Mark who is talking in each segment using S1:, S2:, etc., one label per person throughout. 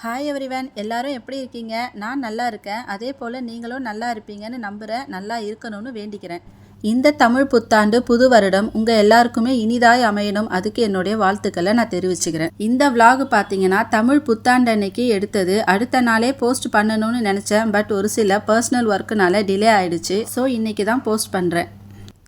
S1: Hi everyone எல்லாரும் எப்படி இருக்கீங்க? நான் நல்லா இருக்கேன். அதே போல் நீங்களும் நல்லா இருப்பீங்கன்னு நம்புகிறேன் நல்லா இருக்கணும்னு வேண்டிக்கிறேன். இந்த தமிழ் புத்தாண்டு புது வருடம் உங்கள் எல்லாருக்குமே இனிதாய் அமையணும். அதுக்கு என்னுடைய வாழ்த்துக்களை நான் தெரிவிச்சுக்கிறேன். இந்த vlog பார்த்தீங்கன்னா தமிழ் புத்தாண்டு அன்னைக்கு எடுத்தது. அடுத்த நாளே போஸ்ட் பண்ணணும்னு நினச்சேன். பட் ஒரு சில பர்சனல் ஒர்க்குனால டிலே ஆயிடுச்சு. ஸோ இன்னைக்கு தான் போஸ்ட் பண்ணுறேன்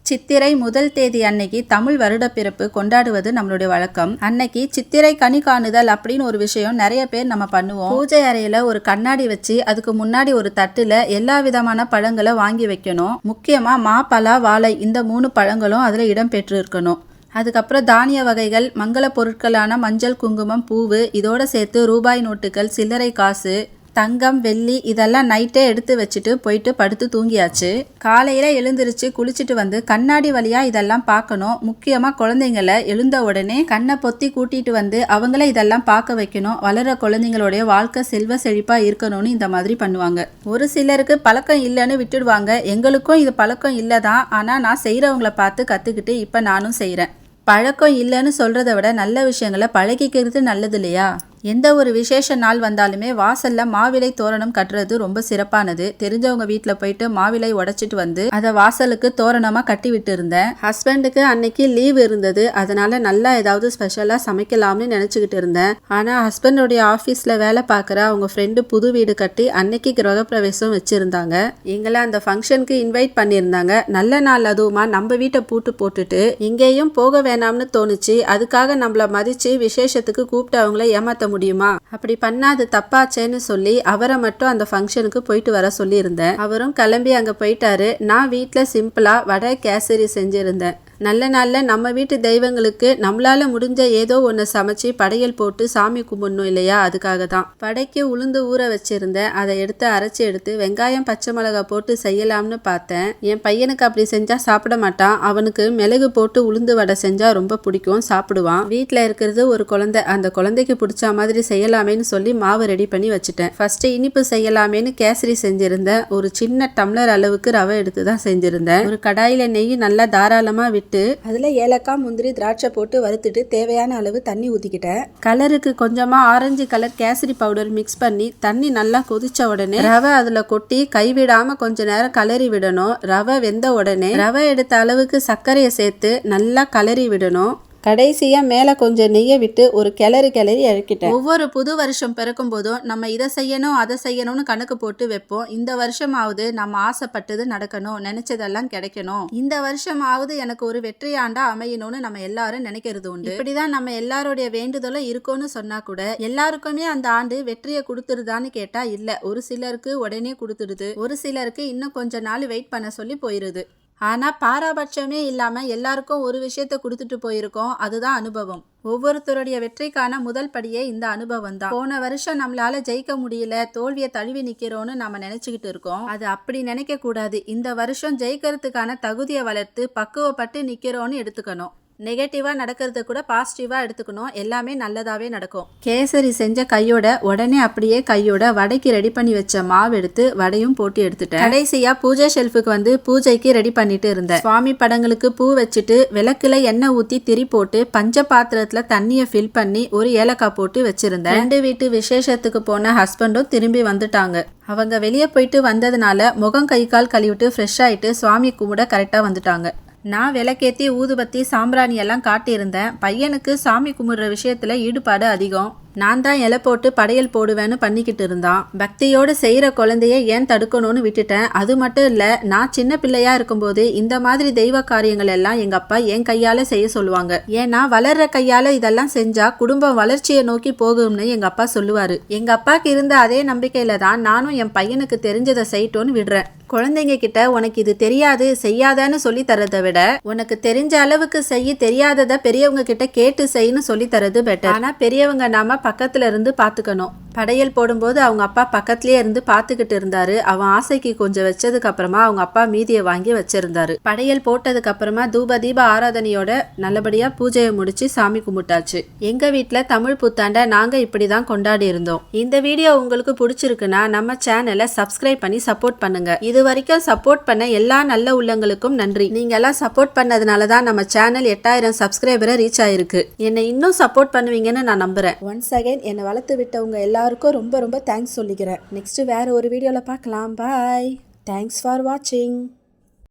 S1: சித்திரை முதல் தேதி அன்னைக்கு தமிழ் வருடப்பிறப்பு கொண்டாடுவது நம்மளுடைய வழக்கம். அன்னைக்கு சித்திரை கனி காணுதல் அப்படின்னு ஒரு விஷயம் நிறைய பேர் நம்ம பண்ணுவோம். பூஜை அறையில ஒரு கண்ணாடி வச்சு அதுக்கு முன்னாடி ஒரு தட்டுல எல்லா விதமான பழங்களை வாங்கி வைக்கணும். முக்கியமா மா பலா வாழை இந்த மூணு பழங்களும் அதுல இடம் பெற்று இருக்கணும் அதுக்கப்புறம் தானிய வகைகள் மங்கள பொருட்களான மஞ்சள் குங்குமம் பூவு இதோட சேர்த்து ரூபாய் நோட்டுகள் சில்லறை காசு தங்கம் வெள்ளி இதெல்லாம் நைட்டே எடுத்து வச்சுட்டு போயிட்டு படுத்து தூங்கியாச்சு. காலையில் எழுந்திருச்சு குளிச்சுட்டு வந்து கண்ணாடி வழியாக இதெல்லாம் பார்க்கணும். முக்கியமாக குழந்தைங்கள எழுந்த உடனே கண்ணை பொத்தி கூட்டிட்டு வந்து அவங்கள இதெல்லாம் பார்க்க வைக்கணும். வளர குழந்தைங்களுடைய வாழ்க்கை செல்வ செழிப்பாக இருக்கணும்னு இந்த மாதிரி பண்ணுவாங்க. ஒரு சிலருக்கு பழக்கம் இல்லைன்னு விட்டுடுவாங்க. எங்களுக்கும் இது பழக்கம் இல்லை தான் ஆனால் நான் செய்கிறவங்கள பார்த்து கற்றுக்கிட்டு இப்போ நானும் செய்கிறேன் பழக்கம் இல்லைன்னு சொல்கிறத விட நல்ல விஷயங்களை பழகிக்கிறது நல்லது இல்லையா? எந்த ஒரு விசேஷ நாள் வந்தாலுமே வாசல்ல மாவிலை தோரணம் கட்டுறது ரொம்ப சிறப்பானது. தெரிஞ்சவங்க வீட்டில் போயிட்டு மாவிலை உடைச்சிட்டு வந்து அதை வாசலுக்கு தோரணமாக கட்டி விட்டு இருந்தேன் ஹஸ்பண்டுக்கு அன்னைக்கு லீவ் இருந்தது. அதனால நல்லா ஏதாவது ஸ்பெஷலாக சமைக்கலாம்னு நினச்சிக்கிட்டு இருந்தேன். ஆனால் ஹஸ்பண்டோடைய ஆஃபீஸில் வேலை பார்க்குற அவங்க ஃப்ரெண்டு புது வீடு கட்டி அன்னைக்கு கிரகப்பிரவேசம் வச்சுருந்தாங்க. எங்களை அந்த ஃபங்க்ஷனுக்கு இன்வைட் பண்ணியிருந்தாங்க. நல்ல நாள் அதுவுமா நம்ம வீட்டை பூட்டு போட்டுட்டு எங்கேயும் போக வேணாம்னு தோணுச்சு. அதுக்காக நம்மள மதிச்சு விசேஷத்துக்கு கூப்பிட்டு அவங்கள ஏமாத்த முடியுமா? அப்படி பண்ணா அது தப்பாச்சேன்னு சொல்லி அவரை மட்டும் அந்த ஃபங்க்ஷனுக்கு போயிட்டு வர சொல்லியிருந்தேன். அவரும் கிளம்பி அங்கே போயிட்டாரு. நான் வீட்டில் சிம்பிளாக வடை கேசரி செஞ்சுருந்தேன். நல்ல நாளில் நம்ம வீட்டு தெய்வங்களுக்கு நம்மளால் முடிஞ்ச ஏதோ ஒன்று சமைச்சு படையல் போட்டு சாமி கும்பிடணும் இல்லையா? அதுக்காக தான் படைக்கு உளுந்து ஊற வச்சுருந்தேன் அதை எடுத்து அரைச்சி எடுத்து வெங்காயம் பச்சை மிளகா போட்டு செய்யலாம்னு பார்த்தேன். என் பையனுக்கு அப்படி செஞ்சால் சாப்பிட மாட்டான். அவனுக்கு மிளகு போட்டு உளுந்து வடை செஞ்சால் ரொம்ப பிடிக்கும் சாப்பிடுவான். வீட்டில் இருக்கிறது ஒரு குழந்தை. அந்த குழந்தைக்கு பிடிச்ச மாதிரி செய்யலாமேன்னு சொல்லி மாவு ரெடி பண்ணி வச்சுட்டேன். ஃபஸ்ட்டு இனிப்பு செய்யலாமேன்னு கேசரி செஞ்சிருந்தேன் ஒரு சின்ன டம்ளர் அளவுக்கு ரவை எடுத்து தான் செஞ்சுருந்தேன். ஒரு கடாயில நெய் நல்லா தாராளமாக விட்டு அதுல ஏலக்காய் முந்திரி திராட்சை போட்டு வறுத்துட்டு தேவையான அளவு தண்ணி ஊற்றிக்கிட்டேன் கலருக்கு கொஞ்சமாக orange colour kesari powder mix பண்ணி தண்ணி நல்லா கொதிச்ச உடனே ரவை அதில் கொட்டி கைவிடாமல் கொஞ்ச நேரம் கலரி விடணும். ரவை வெந்த உடனே ரவை எடுத்த அளவுக்கு சர்க்கரையை சேர்த்து நல்லா கலரி விடணும். கடைசியாக மேலே கொஞ்சம் நெய்யை விட்டு ஒரு கிளறி கிளறி இறக்கிட்டேன். ஒவ்வொரு புது வருஷம் பிறக்கும் போதும் நம்ம இதை செய்யணும் அதை செய்யணும்னு கணக்கு போட்டு வைப்போம். இந்த வருஷமாவது நம்ம ஆசைப்பட்டது நடக்கணும் நினைச்சதெல்லாம் கிடைக்கணும். இந்த வருஷமாவது எனக்கு ஒரு வெற்றி ஆண்டா அமையணும்னு நம்ம எல்லாரும் நினைக்கிறது உண்டு. இப்படிதான் நம்ம எல்லாருடைய வேண்டுதலும் இருக்கும்னு சொன்னா கூட எல்லாருக்குமே அந்த ஆண்டு வெற்றியை கொடுத்துருதான்னு கேட்டா இல்ல. ஒரு சிலருக்கு உடனே கொடுத்துடுது. ஒரு சிலருக்கு இன்னும் கொஞ்ச நாள் வெயிட் பண்ண சொல்லி போயிருது. ஆனால் பாராபட்சமே இல்லாமல் எல்லாருக்கும் ஒரு விஷயத்த கொடுத்துட்டு போயிருக்கோம். அதுதான் அனுபவம். ஒவ்வொருத்தருடைய வெற்றிக்கான முதல் படியே இந்த அனுபவம் தான். போன வருஷம் நம்மளால ஜெயிக்க முடியல தோல்வியை தழுவி நிக்கிறோம்னு நம்ம நினைச்சுக்கிட்டு இருக்கோம். அது அப்படி நினைக்க கூடாது. இந்த வருஷம் ஜெயிக்கிறதுக்கான தகுதியை வளர்த்து பக்குவப்பட்டு நிக்கிறோம்னு எடுத்துக்கணும். நெகட்டிவாக நடக்கிறத கூட பாசிட்டிவாக எடுத்துக்கணும். எல்லாமே நல்லதாகவே நடக்கும். கேசரி செஞ்ச கையோட உடனே அப்படியே கையோட வடைக்கு ரெடி பண்ணி வச்ச மாவு எடுத்து வடையும் போட்டு எடுத்துட்டேன். கடைசியாக பூஜை ஷெல்ஃபுக்கு வந்து பூஜைக்கு ரெடி பண்ணிட்டு இருந்தேன். சுவாமி படங்களுக்கு பூ வச்சுட்டு விளக்கில் எண்ணெய் ஊற்றி திரி போட்டு பஞ்ச பாத்திரத்தில் தண்ணியை ஃபில் பண்ணி ஒரு ஏலக்காய் போட்டு வச்சுருந்தேன். ரெண்டு வீட்டு விசேஷத்துக்கு போன ஹஸ்பண்டும் திரும்பி வந்துட்டாங்க. அவங்க வெளியே போயிட்டு வந்ததுனால முகம் கை கால் கழுவிட்டு ஃப்ரெஷ் ஆயிட்டு சுவாமி கும்பிட கரெக்டாக வந்துட்டாங்க. நான் விளக்கேற்றி ஊதுபத்தி சாம்பிராணி எல்லாம் காட்டியிருந்தேன். பையனுக்கு சாமி கும்பிடுற விஷயத்தில் ஈடுபாடு அதிகம். நான் தான் இலை போட்டு படையல் போடுவேன்னு பண்ணிக்கிட்டு இருந்தான். பக்தியோடு செய்கிற குழந்தைய ஏன் தடுக்கணும்னு விட்டுட்டேன். அது மட்டும் இல்லை நான் சின்ன பிள்ளையா இருக்கும்போது இந்த மாதிரி தெய்வ காரியங்கள் எல்லாம் எங்கள் அப்பா என் கையால் செய்ய சொல்லுவாங்க. ஏன்னா வளர்ற கையால் இதெல்லாம் செஞ்சால் குடும்பம் வளர்ச்சியை நோக்கி போகும்னு எங்கள் அப்பா சொல்லுவார். எங்கள் அப்பாவுக்கு இருந்த அதே நம்பிக்கையில் தான் நானும் என் பையனுக்கு தெரிஞ்சதை செய்யட்டோன்னு விடுறேன். குழந்தைங்க கிட்ட உனக்கு இது தெரியாது செய்யாதன்னு சொல்லி தரதை விட உனக்கு தெரிஞ்ச அளவுக்கு செய்ய தெரியாததை பெரியவங்க கிட்ட கேட்டு செய்யணும் சொல்லி தரது பெட்டர் ஆனா பெரியவங்க நாம பக்கத்துல இருந்து பாத்துக்கணும் படையல் போடும்போது அவங்க அப்பா பக்கத்துலயே இருந்து பார்த்துக்கிட்டு இருந்தாரு. அவன் ஆசைக்கு கொஞ்சம் வச்சதுக்கு அப்புறமா அவங்க அப்பா மீதியை வாங்கி வச்சிருந்தாரு. படையல் போட்டதுக்கு அப்புறமா தூப தீப ஆராதனையோட நல்லபடியா பூஜையை முடிச்சு சாமி கும்பிட்டாச்சு. எங்க வீட்டுல தமிழ் புத்தாண்ட நாங்க இப்படிதான் கொண்டாடி இருந்தோம். இந்த வீடியோ உங்களுக்கு பிடிச்சிருக்குன்னா நம்ம சேனலை சப்ஸ்கிரைப் பண்ணி சப்போர்ட் பண்ணுங்க. இது வரைக்கும் சப்போர்ட் பண்ண எல்லா நல்ல உள்ளங்களுக்கும் நன்றி. நீங்க எல்லாம் சப்போர்ட் பண்ணதுனால தான் நம்ம சேனல் எட்டாயிரம் சப்ஸ்கிரைபரை ரீச் ஆயிருக்கு. என்னை இன்னும் சப்போர்ட் பண்ணுவீங்கன்னு நான் நம்புறேன். ஒன்ஸ் அகைன் என்னை வளர்த்து விட்டவங்க எல்லாரும்
S2: எல்லாருக்கும் ரொம்ப ரொம்ப தேங்க்ஸ் சொல்லிக்கிறேன். நெக்ஸ்ட்டு வேறு ஒரு வீடியோவில் பார்க்கலாம். பாய் தேங்க்ஸ் ஃபார் வாட்சிங்